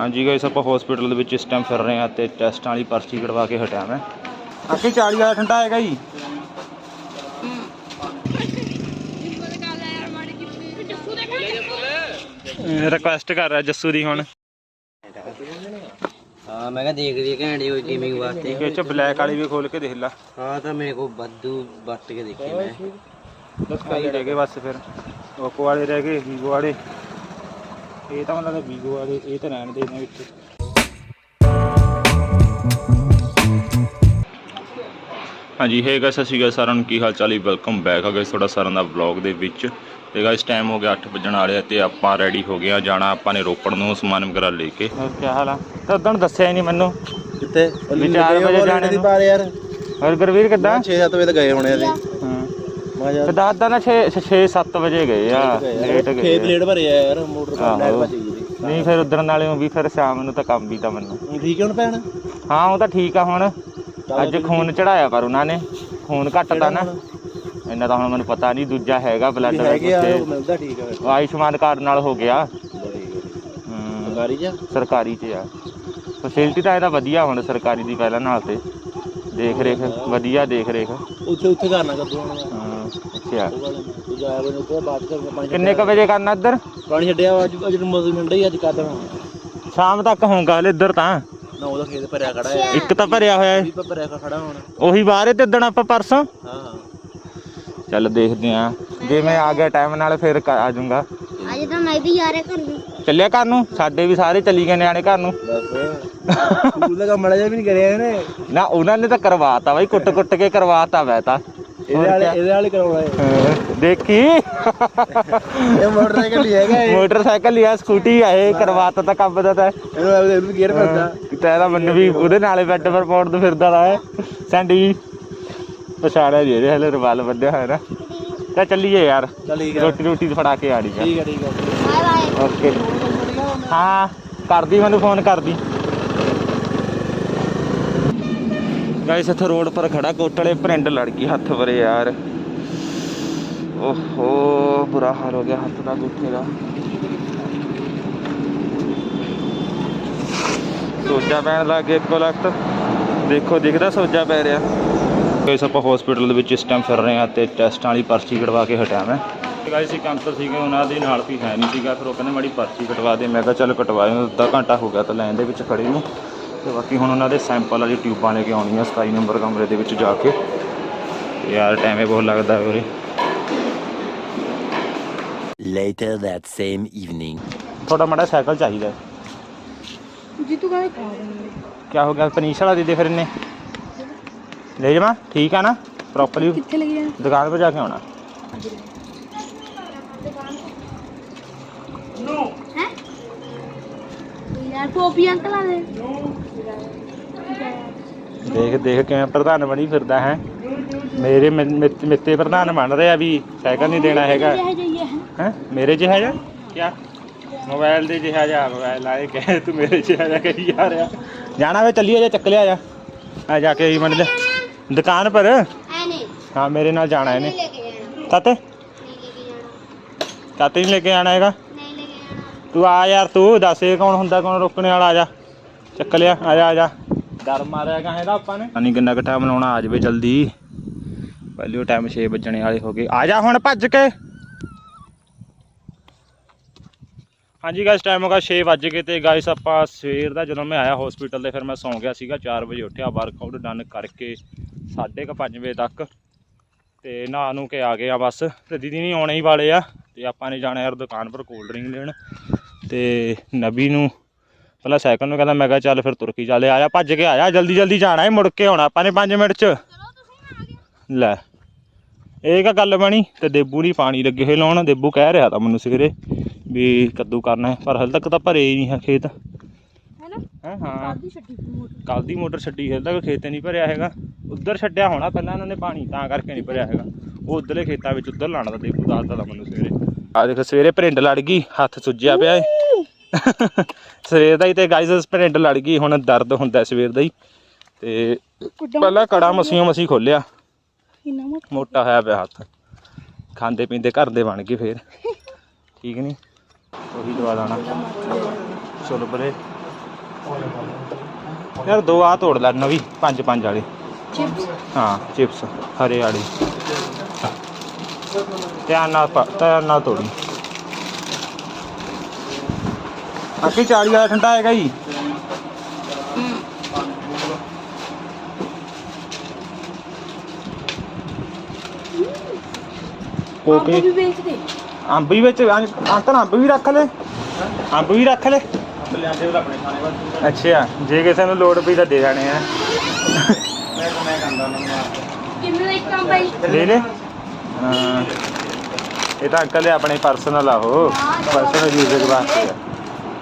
ਹਾਂਜੀ ਗਾਇਸ ਆਪਾਂ ਹਸਪੀਟਲ ਦੇ ਵਿੱਚ ਇਸ ਟਾਈਮ ਫਿਰ ਰਹੇ ਹਾਂ ਤੇ ਟੈਸਟਾਂ ਵਾਲੀ ਪਰਚੀ ਕਢਵਾ ਕੇ ਹਟਿਆ ਮੈਂ। ਅੱਗੇ 40 ਵਾਲਾ ਠੰਡਾ ਹੈਗਾ ਜੀ। ਰਿਕੁਐਸਟ ਕਰ ਰਿਹਾ ਜੱਸੂ ਦੀ ਹੁਣ। ਹਾਂ ਮੈਂ ਕਿਹਾ ਦੇਖ ਲਈ ਘੈਂਟ ਹੋਈ ਗੇਮਿੰਗ ਵਾਸਤੇ। ਇਹ ਚ ਬਲੈਕ ਵਾਲੀ ਵੀ ਖੋਲ ਕੇ ਦੇਖ ਲੈ। ਹਾਂ ਤਾਂ ਮੇਰੇ ਕੋਲ ਬੱਦੂ ਵੱਟ ਕੇ ਦੇਖੇ ਮੈਂ। ਕਈ ਰਹਿ ਗਏ ਬਸ ਫਿਰ। ਓਪੋ ਵਾਲੇ ਰਹਿ ਗਏ ਵੀਵੋ ਵਾਲੇ। ਇਹ ਤਾਂ ਮਤਲਬ ਵੀਵੋ ਵਾਲੇ ਇਹ ਤਾਂ ਰਹਿਣ ਦੇ ਇਹਨਾਂ ਵਿੱਚ। ਹਾਂਜੀ ਹੇ ਗਾਇਸ ਸ਼੍ਰੀ ਅਕਾਲ ਸਾਰਿਆਂ ਨੂੰ। ਕੀ ਹਾਲ ਚਾਲ ਹੈ ਵੈਲਕਮ ਬੈਕ ਆ ਗਾਇਸ ਤੁਹਾਡਾ ਸਾਰਿਆਂ ਦਾ ਵਲੌਗ ਦੇ ਵਿੱਚ। ਤੇ ਗਾਇਸ ਟਾਈਮ ਹੋ ਗਿਆ 8 ਵਜਣ ਵਾਲੇ ਆ ਤੇ ਆਪਾਂ ਰੈਡੀ ਹੋ ਗਏ ਆ ਜਾਣਾ ਆਪਾਂ ਨੇ ਰੋਪੜ ਨੂੰ ਸਮਾਨ ਵਗੈਰਾ ਲੈ ਕੇ। ਕੀ ਹਾਲ ਆ? ਤਾਂ ਉਦੋਂ ਦੱਸਿਆ ਹੀ ਨਹੀਂ ਮੈਨੂੰ। ਵੀ ਚਾਰ ਵਜੇ ਜਾਣੇ ਨੂੰ। ਬਾਰੇ ਯਾਰ। ਹੋਰ ਗੁਰਵੀਰ ਕਿੱਦਾਂ? 6-7 ਵਜੇ ਤਾਂ ਗਏ ਹੋਣੇ ਅਸੀਂ ਤੇ ਦੱਸਦਾ ਨਾ 6 6 7 ਵਜੇ ਗਏ ਆ ਲੇਟ ਗਏ ਖੇਤ। ਲੇਟ ਭਰੇ ਆ ਯਾਰ ਮੋਟਰ ਆਹੋ। ਲੈਟ ਭੱਜ ਗਈ। ਨਹੀਂ ਫਿਰ ਉਧਰ ਨਾਲੇ ਵੀ ਫਿਰ ਸ਼ਾਮ ਨੂੰ ਤਾਂ ਕੰਮ ਵੀ ਤਾਂ ਮੈਨੂੰ। ਠੀਕ ਹੈ ਹੁਣ ਭੈਣ? ਹਾਂ ਉਹ ਤਾਂ ਠੀਕ ਆ ਹੁਣ। ਅੱਜ ਖੂਨ ਚੜਾਇਆ ਪਰ ਉਹਨਾਂ ਨੇ। ਖੂਨ ਘਟਦਾ ਨਾ। ਇੰਨਾ ਤਾਂ ਹੁਣ ਮੈਨੂੰ ਪਤਾ ਨਹੀਂ ਦੂਜਾ ਹੈਗਾ ਬਲੱਡ ਹੈਗੇ ਆ ਉਹ ਤੇ ਮਿਲਦਾ ਠੀਕ ਹੈ ਆਯੁਸ਼ਮਾਨ ਕਾਰਡ ਨਾਲ ਹੋ ਗਿਆ। ਸਰਕਾਰੀ ਜਾ ਸਰਕਾਰੀ ਚ ਆ। ਫੈਸਿਲਿਟੀ ਤਾਂ ਇਹਦਾ ਵਧੀਆ ਹੁਣ ਸਰਕਾਰੀ ਦੀ ਪਹਿਲਾਂ ਨਾਲ ਤੇ। ਦੇਖ ਰੇਖ ਵਧੀਆ ਦੇਖ ਰੇਖ ਉੱਥੇ ਉੱਥੇ ਕਰਨਾ ਕੱਦੂ ਹਾਂ। ਅੱਛਾ। ਨੂੰ। ਜਾਇਆ ਬਣ ਪਾਣੀ ਕਿੰਨੇ ਕ ਵਜੇ ਕਰਨਾ ਇੱਧਰ? ਪਾਣੀ ਛੱਡਿਆ ਵਾ, ਅੱਜ ਅੱਜ ਨੂੰ ਮਜ਼ਦੂਰ ਮਿਲਦਾ ਹੀ ਅੱਜ ਕਰ ਦੇਣਾ। ਸ਼ਾਮ ਤੱਕ ਹੋਊਗਾ ਹਲੇ ਇੱਧਰ ਤਾਂ। ਨਾ ਉਹਦਾ ਖੇਤ ਭਰਿਆ ਖੜਾ ਹੈ ਇੱਕ ਤਾਂ ਭਰਿਆ ਹੋਇਆ ਹੈ ਵੀ ਭਰਿਆ ਖੜਾ ਹੁਣ। ਉਹੀ ਬਾਹਰ ਤੇ ਦਿਨ ਆਪਾਂ ਪਰਸੋਂ? ਹਾਂ। ਚੱਲ ਦੇਖਦੇ ਆ। ਜੇ ਮੈਂ ਆ ਗਿਆ ਟਾਈਮ ਨਾਲ ਫਿਰ ਆ ਜਾਊਂਗਾ। ਅੱਜ ਤਾਂ ਮੈਂ ਵੀ ਯਾਰੇ ਕਰ ਲਈ ਚੱਲਿਆ ਘਰ ਨੂੰ? ਸਾਡੇ ਵੀ ਸਾਰੇ ਚੱਲੀ ਗਏ ਨਿਆਣੇ ਘਰ ਨੂੰ। ਬਸ। ਸਕੂਲ ਦਾ ਕੰਮ ਮੜਾ ਜਿਹਾ ਵੀ ਨਹੀਂ ਕਰਿਆ ਇਹਨੇ। ਨਾ ਉਹਨਾਂ ਨੇ ਤਾਂ ਕਰਵਾਤਾ ਬਾਈ ਕੁੱਟ ਕੁੱਟ ਕੇ ਕਰਵਾਤਾ ਮੈਂ ਤਾਂ। ਇਹਦੇ ਵਾਲੇ ਇਹਦੇ ਵਾਲੇ ਕਰਾਉਣਾ ਹੈ ਹਾਂ, ਦੇਖੀ? ਇਹ ਮੋਟਰਸਾਈਕਲ ਹੀ ਹੈਗਾ ਇਹ। ਮੋਟਰਸਾਈਕਲ ਲਿਆ ਸਕੂਟੀ ਆ ਇਹ ਕਰਵਾਤਾ ਤਾਂ ਕੰਮ ਦਾ ਤਾਂ। ਇਹਨੂੰ ਆਪਦੇ ਇਹਨੂੰ ਗੇਅਰ ਪੈਂਦਾ ਤੇ ਇਹਦਾ ਮੈਨੂੰ ਵੀ ਉਹਦੇ ਨਾਲੇ ਬੈੱਡ ਪਰ ਪਾਉਣ ਤੋਂ ਫਿਰਦਾ ਰਹਾ ਹੈ ਸੈਂਡੀ। ਪਛਾੜਿਆ ਜੀ ਇਹਦੇ ਹਲੇ ਰਵਾਲ ਬੰਦਿਆ ਹੋਇਆ ਨਾ। ਤਾਂ ਚੱਲੀਏ ਯਾਰ। ਰੋਟੀ ਰੋਟੀ ਫੜਾ ਕੇ ਆੜੀ ਠੀਕ ਹੈ ਠੀਕ ਹੈ ਬਾਏ ਬਾਏ ਓਕੇ। ਹਾਂ ਕਰਦੀ ਮੈਨੂੰ ਫੋਨ ਕਰਦੀ। ਗਾਇਸ, ਇੱਥੇ ਰੋਡ ਪਰ ਖੜਾ ਕੋਟਲੇ ਪ੍ਰਿੰਡ ਲੜ ਗਈ, ਹੱਥ ਵਰੇ ਯਾਰ। ਓਹੋ, ਬੁਰਾ ਹਾਲ ਹੋ ਗਿਆ, ਹੱਥ ਦਾ ਗੁੱਠੇ ਦਾ। ਸੋਜਾ ਪੈਣ ਲੱਗ ਗਿਆ ਇੱਕੋ ਲਖਤ। ਦੇਖੋ, ਦਿਖਦਾ ਸੋਜਾ ਪੈ ਰਿਹਾ। ਗਾਇਸ, ਆਪਾਂ ਹਸਪੀਟਲ ਦੇ ਵਿੱਚ ਇਸ ਟਾਈਮ ਫਿਰ ਰਹੇ ਹਾਂ ਤੇ ਟੈਸਟਾਂ ਵਾਲੀ ਪਰਚੀ ਕਢਵਾ ਕੇ ਹਟਿਆ ਮੈਂ। ਗਾਇਸ, ਇੱਕ ਅੰਕਲ ਸੀਗੇ, ਉਹਨਾਂ ਦੇ ਨਾਲ ਵੀ ਹੈ ਨਹੀਂ ਸੀਗਾ, ਫਿਰ ਉਹ ਕਹਿੰਦੇ ਮਾੜੀ ਪਰਚੀ ਕਟਵਾ ਦੇ। ਮੈਂ ਕਿਹਾ, ਚੱਲ ਕਟਵਾਏ ਅੱਧਾ ਘੰਟਾ ਹੋ ਗਿਆ ਤਾਂ ਲਾਈਨ ਦੇ ਵਿੱਚ ਖੜੇ ਨੂੰ। ਤੇ ਬਾਕੀ ਹੁਣ ਉਹਨਾਂ ਦੇ ਸੈਂਪਲ ਵਾਲੀ ਟਿਊਬਾਂ ਲੈ ਕੇ ਆਉਣੀਆਂ 27 ਨੰਬਰ ਕਮਰੇ ਦੇ ਵਿੱਚ ਜਾ ਕੇ। ਯਾਰ ਟਾਈਮ ਇਹ ਬਹੁਤ ਲੱਗਦਾ ਹੈ ਉਰੇ। Later that same evening. ਤੁਹਾਡਾ ਮਾੜਾ ਸਾਈਕਲ ਚਾਹੀਦਾ ਜੀ ਤੂੰ ਕਾਹੇ ਖਾ ਰਹੇ ਕੀ ਹੋ ਗਿਆ? ਪਨੀਸ਼ ਵਾਲਾ ਦੇ ਦੇ ਫਿਰ ਇਹਨੇ। ਲੈ ਜਾਵਾਂ ਠੀਕ ਆ ਨਾ? ਪ੍ਰੋਪਰਲੀ ਕਿੱਥੇ ਲੱਗੀ ਜਾਣਾ ਦੁਕਾਨ 'ਤੇ ਜਾ ਕੇ ਆਉਣਾ। ਹੈ? ਯਾਰ ਟੋਪੀ ਅੰਕਲ ਆ ਦੇ ਦੇਖ ਦੇਖ ਕਿਵੇਂ ਪ੍ਰਧਾਨ ਬਣੀ ਫਿਰਦਾ ਹੈ। ਮੇਰੇ ਮੇ- ਮੇ- ਮੇਤੇ ਪ੍ਰਧਾਨ ਬਣ ਰਿਹਾ ਵੀ ਸਾਈਕਲ ਨਹੀਂ ਦੇਣਾ ਹੈਗਾ। ਹੈ? ਮੇਰੇ ਜਿਹਾ ਜਾ ਕਿਆ? ਮੋਬਾਈਲ ਦੇ ਜਿਹਾ ਜਾ ਮੋਬਾਈਲ ਆਏ ਕਹੇ ਤੂੰ ਮੇਰੇ ਜਿਹਾ ਜਾ ਕਹੀ ਜਾ ਰਿਹਾ। ਜਾਣਾ ਵੇ ਚੱਲੀਏ ਜਾ ਚੱਕ ਲਿਆ ਜਾ। ਆ ਜਾ ਕੇ ਮੰਨ ਲੈ। ਦੁਕਾਨ ਪਰ? ਹਾਂ ਮੇਰੇ ਨਾਲ ਜਾਣਾ ਇਹਨੇ। ਜਾਣਾ। ਕਾਤੇ ਨਹੀਂ ਲੈ ਕੇ ਆਣਾ ਹੈਗਾ? ਨਹੀਂ ਲੈ ਕੇ ਜਾਣਾ ਤੂੰ ਆ ਯਾਰ ਤੂੰ ਦੱਸ ਇਹ ਕੌਣ ਹੁੰਦਾ ਕੌਣ ਰੋਕਣੇ ਵਾਲਾ ਆ ਜਾ। ਚੱਕ ਲਿਆ ਆ ਜਾ ਆ ਜਾ। ਡਰ ਮਾਰਿਆ ਕਾ ਇਹਦਾ ਆਪਾਂ ਨੇ। ਨਹੀਂ ਕਿੰਨਾ ਕੁ ਟਾਈਮ ਲਾਉਣਾ ਆ ਜਾਵੇ ਜਲਦੀ। ਪਹਿਲੇ ਟਾਈਮ 6 ਵੱਜਣੇ ਵਾਲੇ ਹੋ ਗਏ। ਆ ਜਾ ਹੁਣ ਭੱਜ ਕੇ। ਹਾਂਜੀ ਗਾਇਸ ਟਾਈਮ ਹੋ ਗਿਆ 6 ਵੱਜ ਗਏ ਤੇ ਗਾਇਸ ਆਪਾਂ ਸਵੇਰ ਦਾ ਜਦੋਂ ਮੈਂ ਆਇਆ ਹਸਪੀਟਲ ਤੇ ਫਿਰ ਮੈਂ ਸੌਂ ਗਿਆ ਸੀਗਾ 4 ਵਜੇ ਉੱਠਿਆ ਵਰਕਆਊਟ ਡਨ ਕਰਕੇ 5:30 ਵਜੇ ਤੱਕ। ਤੇ ਨਹਾ ਨੂੰ ਕੇ ਆ ਗਏ ਆ ਬਸ। ਤੇ ਦੀਦੀ ਨਹੀਂ ਆਉਣੇ ਹੀ ਵਾਲੇ ਆ। ਤੇ ਆਪਾਂ ਨੇ ਜਾਣਾ ਯਾਰ ਦੁਕਾਨ ਪਰ ਕੋਲਡ ਡਰਿੰਕ ਲੈਣ। ਤੇ ਨਬੀ ਨੂੰ ਪਹਿਲਾਂ ਸਾਈਕਲ ਨੂੰ ਕਹਿੰਦਾ ਮੈਂ ਕਿਹਾ ਚੱਲ ਫਿਰ ਤੁਰਕੀ ਚੱਲੇ ਆਇਆ ਭੱਜ ਕੇ ਆਇਆ ਜਲਦੀ ਜਲਦੀ ਜਾਣਾ ਹੈ ਮੁੜ ਕੇ ਆਉਣਾ ਆਪਾਂ ਨੇ 5 ਮਿੰਟ ਚ। ਲੈ ਇਹ ਕਾ ਗੱਲ ਬਣੀ? ਤੇ ਦੇਬੂ ਨਹੀਂ ਪਾਣੀ ਲੱਗੇ ਹੋਏ ਲਾਉਣ ਦੇਬੂ ਕਹਿ ਰਿਹਾ ਤਾਂ ਮੈਨੂੰ ਸਵੇਰੇ ਵੀ ਕੱਦੂ ਕਰਨਾ ਪਰ ਹਲ ਤੱਕ ਤਾਂ ਭਰੇ ਹੀ ਨਹੀਂ ਹੈ ਖੇਤ। ਹੈਂ ਹਾਂ। ਕੱਲ ਦੀ ਮੋਟਰ। ਛੱਡੀ ਹਲ ਤੱਕ ਖੇਤ ਨਹੀਂ ਭਰਿਆ ਹੈਗਾ। ਉੱਧਰ ਛੱਡਿਆ ਹੋਣਾ ਪਹਿਲਾਂ ਇਹਨਾਂ ਨੇ ਪਾਣੀ ਤਾਂ ਕਰਕੇ ਨਹੀਂ ਭਰਿਆ ਹੈਗਾ। ਉਹ ਉੱਧਰਲੇ ਖੇਤਾਂ ਵਿੱਚ ਉੱਧਰ ਲਾਣਾ ਤਾਂ ਦੇਬੂ ਦੱਸਦਾ ਤਾਂ ਮੈਨੂੰ ਸਵੇਰੇ। ਆ ਦੇਖ ਸਵੇਰੇ ਪ੍ਰਿੰਡ ਲੜ ਗਈ ਹੱਥ ਸੁੱਜਿਆ ਪਿਆ ਏ। ਸਵੇਰ ਦਾ ਹੀ ਤੇ ਗਾਇਸ ਪ੍ਰਿੰਡ ਲੜ ਗਈ ਹੁਣ ਦਰਦ ਹੁੰਦਾ ਸਵੇਰ ਦਾ ਹੀ। ਤੇ ਪਹਿਲਾਂ ਕੜਾ ਮਸੀਓ ਮਸੀ ਖੋਲਿਆ। ਮੋਟਾ। ਹੋਇਆ ਪਿਆ ਹੱਥ। ਖਾਂਦੇ ਪੀਂਦੇ ਘਰ ਦੇ ਬਣ ਗਏ ਫੇਰ। ਠੀਕ ਨਹੀਂ ਉਹੀ ਦਵਾ ਲਾਣਾ ਚਲੋ ਬਰੇ ਯਾਰ ਦੋ ਆ ਤੋੜ ਲੈ ਨਵੀਂ ਪੰਜ ਪੰਜ ਵਾਲੇ। ਚਿਪਸ? ਹਾਂ ਚਿਪਸ ਹਰੇ ਵਾਲੀ। ਧਿਆਨ ਨਾਲ ਧਿਆਨ ਨਾਲ ਤੋੜੀ ਅੱਗੇ 40 ਵਾਲਾ ਠੰਡਾ ਹੈਗਾ ਜੀ। ਓਕੇ ਵੀ ਵੇਚਦੇ। ਅੰਬ ਵੀ ਵਿੱਚ ਅੰਕਲ ਅੰਬ ਵੀ ਰੱਖ ਲੈ। ਅੰਬ ਵੀ ਰੱਖ ਲੈ। ਲਿਆਂਦੇ ਉਹ ਆਪਣੇ ਖਾਣੇ ਵਾਸਤੇ ਅੱਛਾ ਜੇ ਕਿਸੇ ਨੂੰ ਲੋੜ ਪਈ ਤਾਂ ਦੇ ਦੇਣੇ ਆ। ਮੈਂ ਨੂੰ ਕਿੰਨੇ ਦਾ ਇੱਕ ਲੈ ਲੈ। ਹਾਂ। ਇਹ ਤਾਂ ਅੰਕਲ ਦੇ ਆਪਣੇ ਪਰਸਨਲ ਆ ਉਹ। ਪਰਸਨਲ ਯੂਜ਼ਰ ਵਾਸਤੇ ਆ।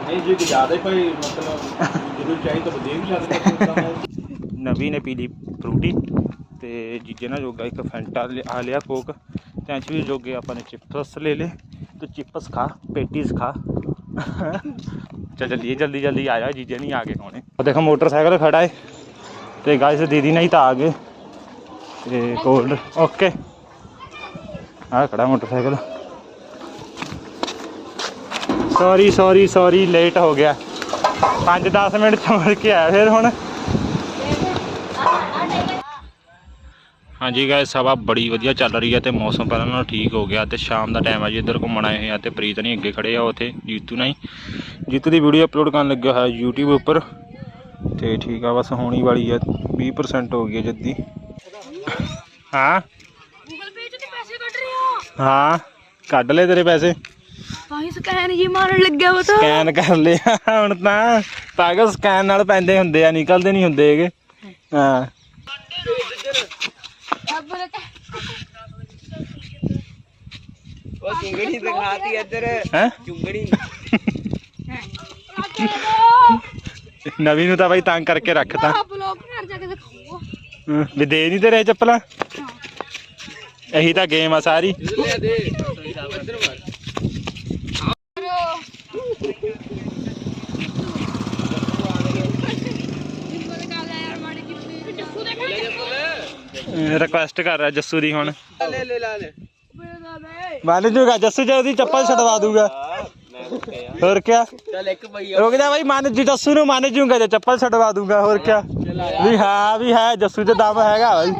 ਨਹੀਂ, ਜੇ ਜ਼ਿਆਦਾ ਹੀ ਭਾਈ ਮਤਲਬ ਜਦੋਂ ਚਾਹੀ ਤਾਂ ਦੇ ਸਕਦੇ ਹੋ ਨਵੀਂ ਨੇ ਲਈ ਫਰੂਟੀ ਤੇ ਜੀਜੇ ਨਾਲ ਜੋਗਾ ਇੱਕ ਫੈਂਟਾ ਲਿ- ਆ ਲਿਆ ਕੋਕ। ਤੇ ਅੰਚ ਵੀ ਜੋਗੇ ਆਪਾਂ ਨੇ ਚਿਪਸ ਲੈ ਲੇ ਤੂੰ ਚਿਪਸ ਖਾ, ਪੇਟੀਜ਼ ਖਾ। ਚੱਲ ਜਲਦੀ ਜਲਦੀ ਜਲਦੀ ਆ ਜੀਜੇ ਨਹੀਂ ਆ ਗਏ ਹੋਣੇ। ਉਹ ਦੇਖੋ, ਮੋਟਰਸਾਈਕਲ ਖੜਾ ਹੈ ਤੇ ਗਾਇਸ ਦੀਦੀ ਨਹੀਂ ਤਾਂ ਆ ਗਏ। ਤੇ ਕੋਲਡ ਓਕੇ ਆ ਖੜਾ motorcycle. Sorry sorry sorry late ਹੋ ਗਿਆ। 5-10 ਮਿੰਟ ਚ ਮੁੜ ਕੇ ਆਇਆ ਫਿਰ ਹੁਣ। ਹਾਂਜੀ ਗਾਇਸ ਹਵਾ ਬੜੀ ਵਧੀਆ ਚੱਲ ਰਹੀ ਹੈ ਤੇ ਮੌਸਮ ਪਹਿਲਾਂ ਨਾਲੋਂ ਠੀਕ ਹੋ ਗਿਆ ਤੇ ਸ਼ਾਮ ਦਾ ਟਾਈਮ ਆ ਜੀ ਇੱਧਰ ਘੁੰਮਣ ਆਏ ਹੋਏ ਆ ਤੇ ਪ੍ਰੀਤ ਨਹੀਂ ਅੱਗੇ ਖੜੇ ਆ ਉੱਥੇ ਜੀਤੂ ਨਹੀਂ। ਜੀਤੂ ਦੀ ਵੀਡੀਓ ਅਪਲੋਡ ਕਰਨ ਲੱਗਿਆ ਹੋਇਆ YouTube ਉੱਪਰ। ਤੇ ਠੀਕ ਆ ਬਸ ਹੋਣੀ ਵਾਲੀ ਆ 20% ਹੋ ਗਈ ਹੈ ਜੱਦੀ। ਹਾਂ। ਗੂਗਲ ਪੇ ਤੇ ਪੈਸੇ ਕੱਢ ਰਹੇ ਹੋ। ਹਾਂ ਕੱਢ ਲੈ ਤੇਰੇ ਪੈਸੇ। ਤਾਂ ਹੀ ਸਕੈਨ ਜੀ ਮਾਰਨ ਲੱਗਿਆ ਵਾ ਤਾਂ। ਸਕੈਨ ਕਰ ਲਿਆ ਹੁਣ ਤਾਂ। ਪਾਗਲ ਸਕੈਨ ਨਾਲ ਪੈਂਦੇ ਹੁੰਦੇ ਆ ਨਿਕਲਦੇ ਨਹੀਂ ਹੁੰਦੇ ਹੈਗੇ। ਹਾਂ। ਉਹ ਚਿੰਗੜੀ ਦਿਖਾਤੀ ਇੱਧਰ। ਹੈ? ਚੁੰਗੜੀ ਨਵੀਂ ਨੂੰ ਤਾਂ ਬਾਈ ਤੰਗ ਕਰਕੇ ਰੱਖਤਾ ਲੋਕ ਘਰ ਜਾ ਕੇ ਦਿਖਾਓ। ਵੀ ਦੇ ਨਹੀਂ ਤੇ ਰਹੇ ਚੱਪਲਾਂ ਇਹੀ ਤਾਂ ਗੇਮ ਆ ਸਾਰੀ ਲੈ ਦੇ ਇੱਧਰ ਮਾਰ ਰਿਕੁਐਸਟ ਕਰ ਰਿਹਾ ਜੱਸੂ ਦੀ ਹੁਣ। ਲੈ ਲੈ ਲਾ ਲੈ। ਮੰਨ ਜੂਗਾ ਜੱਸੂ ਜੇ ਉਹਦੀ ਚੱਪਲ ਛਡਵਾ ਦੂਗਾ। ਹੋਰ ਕਿਆ? ਚੱਲ ਇੱਕ ਪਈ ਰੁਕ ਜਾ ਬਾਈ ਮੰਨ ਜੀ ਜੱਸੂ ਨੂੰ ਮੰਨ ਜੂਗਾ ਜੇ ਚੱਪਲ ਛਡਵਾ ਦੂਗਾ ਹੋਰ ਕਿਆ? ਵੀ ਹਾਂ ਵੀ ਹੈ ਜੱਸੂ ਚ ਦਮ ਹੈਗਾ ਬਾਈ।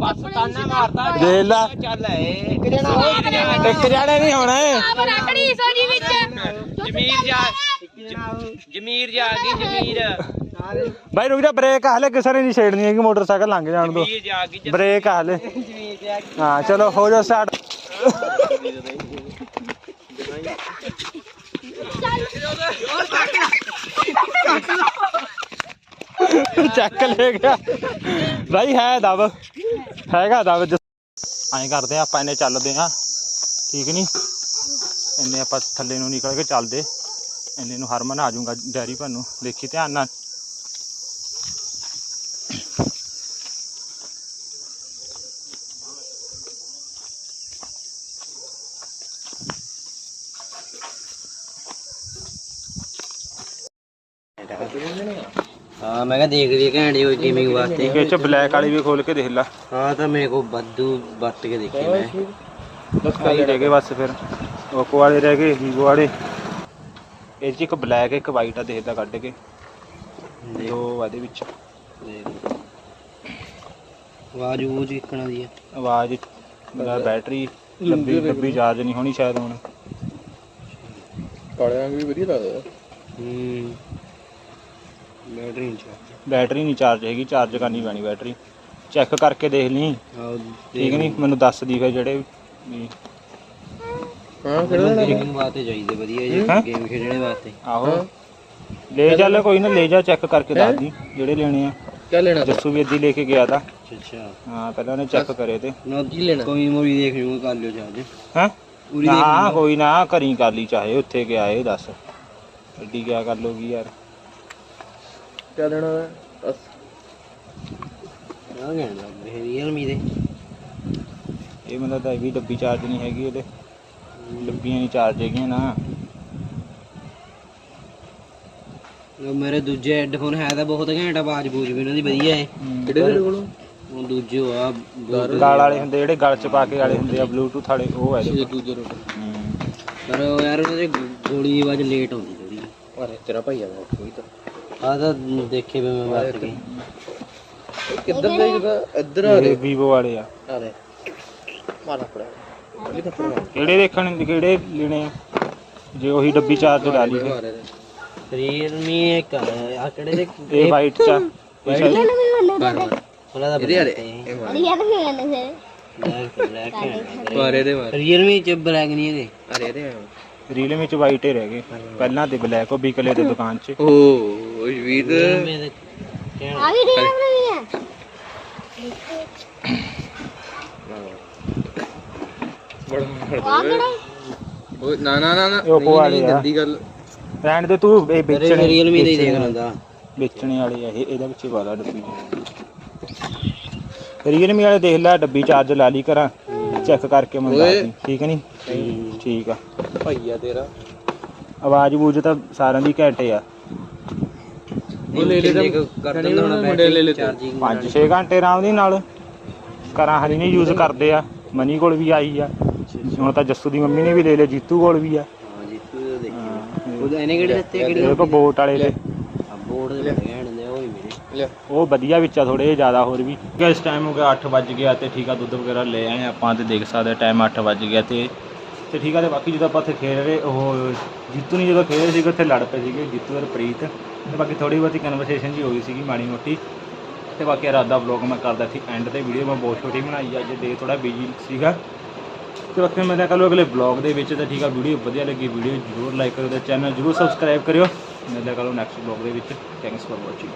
ਬਸ ਤਾਨਾ ਮਾਰਦਾ ਦੇਖ ਲਾ। ਚੱਲ ਏ ਇੱਕ ਜਣਾ ਹੋ ਇੱਕ ਜਾਣੇ ਨਹੀਂ ਹੋਣਾ। ਆਪ ਰੱਖੜੀ ਸੋਜੀ ਵਿੱਚ। ਜਮੀਰ ਜਾ ਜਮੀਰ ਜਾ ਗਈ ਜਮੀਰ। ਬਾਈ ਰੁਕ ਜਾ ਬ੍ਰੇਕ ਹਲੇ ਕਿਸੇ ਨੇ ਨਹੀਂ ਛੇੜਨੀ ਹੈਗੀ ਮੋਟਰਸਾਈਕਲ ਲੰਘ ਜਾਣ ਦੋ। ਬ੍ਰੇਕ ਹਲੇ। ਹਾਂ ਚਲੋ ਹੋ ਜਾ ਸਟਾਰਟ ਚੱਕ ਲੈ ਗਿਆ। ਭਾਈ ਹੈ ਦਬ। ਹੈਗਾ ਦਬ ਐਂ ਕਰਦੇ ਆ ਆਪਾਂ ਇਹਨੇ ਚੱਲਦੇ ਆ ਠੀਕ ਨਹੀਂ ਇੰਨੇ ਆਪਾਂ ਥੱਲੇ ਨੂੰ ਨਿਕਲ ਕੇ ਚੱਲਦੇ। ਇੰਨੇ ਨੂੰ ਹਰਮਨ ਆ ਜਾਊਗਾ ਡੈਰੀ ਭੰਨ ਦੇਖੀ ਧਿਆਨ ਨਾਲ। ਹਾਂ ਮੈਂ ਕਿਹਾ ਦੇਖ ਲਈ ਘੈਂਟ ਜੀ ਗੇਮਿੰਗ ਵਾਸਤੇ। ਇਹ ਚ ਬਲੈਕ ਵਾਲੀ ਵੀ ਖੋਲ ਕੇ ਦੇਖ ਲੈ। ਹਾਂ ਤਾਂ ਮੇਰੇ ਕੋ ਬੱਦੂ ਵੱਟ ਕੇ ਦੇਖੀ ਮੈਂ। ਆਹੀ ਰਹਿ ਗਏ ਬਸ ਫਿਰ। ਓਕੋ ਵਾਲੇ ਰਹਿ ਗਏ ਵੀਵੋ ਵਾਲੇ। ਇਹ 'ਚ ਇੱਕ ਬਲੈਕ ਇੱਕ ਵਾਈਟ ਆ ਦੇਖਦਾ ਕੱਢ ਕੇ। ਦੋ ਇਹਦੇ ਵਿੱਚ। ਆਵਾਜ਼ ਉਹ ਜਿੱਕਣਾ ਦੀ ਹੈ ਆਵਾਜ਼ ਮੇਰਾ ਬੈਟਰੀ ਲੰਬੀ ਲੰਬੀ ਚਾਰਜ ਨਹੀਂ ਹੋਣੀ ਸ਼ਾਇਦ ਹੁਣ। ਕਾਲਿਆਂ ਵੀ ਵਧੀਆ ਲੱਗਦਾ। ਹੂੰ। ਬੈਟਰੀ ਨਹੀਂ ਚਾਹੀਦੀ ਬੈਟਰੀ ਨਹੀਂ ਚਾਰਜ ਹੈਗੀ ਚਾਰਜ ਕਰਨੀ ਪੈਣੀ ਬੈਟਰੀ। ਚੈੱਕ ਕਰਕੇ ਦੇਖ ਲਈ। ਆਹ ਠੀਕ ਨਹੀਂ ਮੈਨੂੰ ਦੱਸ ਦੀ ਫਿਰ ਜਿਹੜੇ ਵੀ। ਹਾਂ ਕਿਹੜਾ ਗੇਮਿੰਗ ਵਾਸਤੇ ਚਾਹੀਦੇ ਵਧੀਆ ਜੀ ਹੈਂ? ਗੇਮ ਖੇਡਣੇ ਵਾਸਤੇ। ਆਹੋ। ਲੈ ਚੱਲ ਕੋਈ ਨਾ ਲੈ ਜਾ ਚੈੱਕ ਕਰਕੇ ਦੱਸ ਦੀ ਜਿਹੜੇ ਲੈਣੇ ਆ। ਕਿਆ ਲੈਣਾ? ਜੱਸੂ ਵੀ ਅੱਧੀ ਲੈ ਕੇ ਗਿਆ ਤਾਂ। ਅੱਛਾ ਅੱਛਾ। ਹਾਂ ਪਹਿਲਾਂ ਉਹਨੇ ਚੈੱਕ ਕਰੇ ਤੇ। ਨਾ ਕੀ ਲੈਣਾ। ਕੋਈ ਮੂਵੀ ਦੇਖ ਜੂਗਾ ਕਰ ਲਿਓ ਚਾਰਜ ਹੈਂ? ਉਰੀ ਦੇਖ ਨਾ ਕੋਈ ਨਾ ਘਰੀ ਕਰ ਲਈ ਚਾਹੇ ਉੱਥੇ ਗਿਆ ਇਹ ਦੱਸ। ਐਡੀ ਕਿਆ ਕਰ ਲੋਗੀ ਯਾਰ। ਕਿਆ ਲੈਣਾ ਬਸ। ਆ ਗਿਆ ਨਾ ਇਹ ਰੀਅਲਮੀ ਦੇ। ਇਹ ਮਤਲਬ ਤਾਂ ਇਹ ਵੀ ਡੱਬੀ ਚਾਰਜ ਨਹੀਂ ਹੈਗੀ ਇਹਦੇ। ਡੱਬੀਆਂ ਨਹੀਂ ਚਾਰਜ ਹੈਗੀਆਂ ਨਾ। ਉਹ ਮੇਰੇ ਦੂਜੇ ਹੈੱਡਫੋਨ ਹੈ ਤਾਂ ਬਹੁਤ ਘੈਂਟ ਆਵਾਜ਼ ਬੂਝ ਵੀ ਇਹਨਾਂ ਦੀ ਵਧੀਆ ਹੈ ਕਿਹੜੇ ਤੇਰੇ ਕੋਲ? ਉਹ ਦੂਜੇ ਉਹ ਆ ਗਾਲ ਵਾਲੇ ਹੁੰਦੇ ਜਿਹੜੇ ਗਲ ਚ ਪਾ ਕੇ ਵਾਲੇ ਹੁੰਦੇ ਆ ਬਲੂਟੂਥ ਵਾਲੇ ਉਹ ਹੈ ਇਹਦੇ ਦੂਜੇ ਰੋਟ ਹੂੰ। ਪਰ ਉਹ ਯਾਰ ਉਹਨਾਂ ਦੇ ਗੋਲੀ ਦੀ ਆਵਾਜ਼ ਲੇਟ ਆਉਂਦੀ ਥੋੜੀ ਪਰ ਤੇਰਾ ਭਾਈ ਆ। ਤਾਂ ਆ ਤਾਂ ਦੇਖੇ ਵੀ ਮੈਂ ਵਰਤ ਕੇ ਕਿੱਧਰ ਦੇ ਇੱਧਰ ਇਹ ਵੀਵੋ ਵਾਲੇ ਆ। ਆ ਦੇ ਮਾਰਾ ਪੜਾ ਕਿਹੜੇ ਦੇਖਣ ਕਿਹੜੇ ਲੈਣੇ ਆ? ਜੇ ਉਹੀ ਡੱਬੀ ਚਾਰਜ ਲਾ ਲਈ ਫਿਰ। ਰੀਅਲਮੀ ਇੱਕ ਆ ਕਿਹੜੇ ਦੇ? ਇਹ ਵਾਈਟ ਚ ਆ। ਇਹ ਉਹਨਾਂ ਦਾ ਇਹਦੇ ਵਾਲੇ। ਅਰੇ ਯਾਰ ਵੀ ਮੰਨੇ ਫਿਰ। ਬਾਰੇ ਦੇ ਬਾਰੇ ਰੀਅਲਮੀ ਚ ਬਲੈਕ ਨਹੀਂ ਹੈਗੇ ਅਰੇ ਇਹਦੇ ਰੀਲ ਵਿੱਚ ਵਾਈਟ ਹੀ ਰਹਿ ਗਏ। ਪਹਿਲਾਂ ਤੇ ਬਲੈਕ ਉਹ ਬੀਕਲੇ ਦੀ ਦੁਕਾਨ 'ਚ। ਓ ਵੀਰ ਆ। ਵੀ ਰੀਲ ਬਣਾਈ ਹੈ ਆ ਕਿਹੜਾ? ਓ ਨਾ ਨਾ ਨਾ ਨਾ। ਇਹ Oppo ਵਾਲੇ ਆ ਗੱਲ। ਰਹਿਣ ਦੇ ਤੂੰ ਇਹ ਵੇਚਣੇ ਰੀਅਲਮੀ ਦੇ ਹੀ ਦੇਖ ਲੈਂਦਾ। ਵੇਚਣੇ ਵਾਲੇ ਆ ਇਹ ਇਹਦੇ ਵਿੱਚ ਹੀ ਪਾ ਲਾ ਡੱਬੀ ਰੀਅਲਮੀ ਵਾਲੇ ਦੇਖ ਲੈ ਡੱਬੀ ਚਾਰਜ ਲਾ ਲਈ ਕਰਾਂ। ਚੈੱਕ ਕਰਕੇ ਦੱਸ ਦੀ ਠੀਕ ਨਹੀਂ? ਠੀਕ ਆ। ਭਈਆ ਤੇਰਾ। ਆਵਾਜ਼ ਬੂਝ ਤਾਂ ਸਾਰਿਆਂ ਦੀ ਘੈਂਟੇ ਆ। ਉਹ ਲੈ ਲੈ ਕਰ ਦਿੰਦਾ ਹੁਣ ਮੁੰਡੇ ਲੈ ਲੈ ਚਾਰਜਿੰਗ 5-6 ਘੰਟੇ ਆਰਾਮ ਦੀ ਨਾਲ। ਕਰਾਂ ਹਰੀ ਨਹੀਂ ਯੂਜ਼ ਕਰਦੇ ਆ। ਮਨੀ ਕੋਲ ਵੀ ਆਈ ਆ। ਹੁਣ ਤਾਂ ਜੱਸੂ ਦੀ ਮੰਮੀ ਨੇ ਵੀ ਲੈ ਲਿਆ ਜੀਤੂ ਕੋਲ ਵੀ ਆ। ਹਾਂ ਜੀ ਤੂੰ ਤਾਂ ਦੇਖੀ ਹਾਂ, ਉਹਦੇ ਇਹਨੇ ਕਿਹੜੇ ਦਿੱਤੇ ਕਿਹੜੇ ਇਹਦੇ ਕੋਲ ਬੋਟ ਵਾਲੇ ਦੇ ਬੋਰਡ ਦੇ ਬਣੇ ਹਣ ਦੇ ਉਹ ਹੀ ਮੇਰੇ। ਉਹ ਵਧੀਆ ਵਿੱਚ ਆ ਥੋੜੇ ਜ਼ਿਆਦਾ ਹੋਰ ਵੀ। ਇਸ ਟਾਈਮ ਹੋ ਗਿਆ 8 ਵੱਜ ਗਿਆ ਤੇ ਠੀਕ ਆ ਦੁੱਧ ਵਗੈਰਾ ਲੈ ਆਏ ਆਪਾਂ ਤੇ ਦੇਖ ਸਕਦੇ ਟਾਈਮ 8 ਵੱਜ ਗਿਆ ਤੇ ਤੇ ਠੀਕ ਆ ਤੇ ਬਾਕੀ ਜਦੋਂ ਆਪਾਂ ਉੱਥੇ ਖੇਡ ਰਹੇ, ਉਹ ਜੀਤੂ ਨਹੀਂ ਜਦੋਂ ਖੇਡ ਰਹੇ ਸੀਗੇ, ਉੱਥੇ ਲੜ ਪਏ ਸੀਗੇ, ਜੀਤੂ ਔਰ ਪ੍ਰੀਤ। ਤੇ ਬਾਕੀ ਥੋੜੀ ਬਹੁਤੀ ਕਨਵਰਸੇਸ਼ਨ ਜੀ ਹੋ ਗਈ ਸੀਗੀ, ਮਾੜੀ ਮੋਟੀ। ਤੇ ਬਾਕੀ ਰਾਤ ਦਾ ਵਲੌਗ ਮੈਂ ਕਰਦਾ ਸੀ ਐਂਡ ਤੇ ਵੀਡੀਓ ਮੈਂ ਬਹੁਤ ਛੋਟੀ ਬਣਾਈ ਅੱਜ ਦੇ ਥੋੜਾ ਬਿਜ਼ੀ ਸੀਗਾ। ਤੇ ਬਾਕੀ ਮੈਂ ਤਾਂ ਕੱਲ੍ਹ ਅਗਲੇ ਵਲੌਗ ਦੇ ਵਿੱਚ ਤਾਂ ਠੀਕ ਆ ਵੀਡੀਓ ਵਧੀਆ ਲੱਗੀ ਵੀਡੀਓ ਜ਼ਰੂਰ ਲਾਈਕ ਕਰਿਓ ਤੇ ਚੈਨਲ ਜ਼ਰੂਰ ਸਬਸਕ੍ਰਾਈਬ ਕਰਿਓ। ਮਿਲਦੇ ਕੱਲ੍ਹ ਨੈਕਸਟ ਵਲੌਗ ਦੇ ਵਿੱਚ ਥੈਂਕਸ ਫॉर ਵਾਚਿੰਗ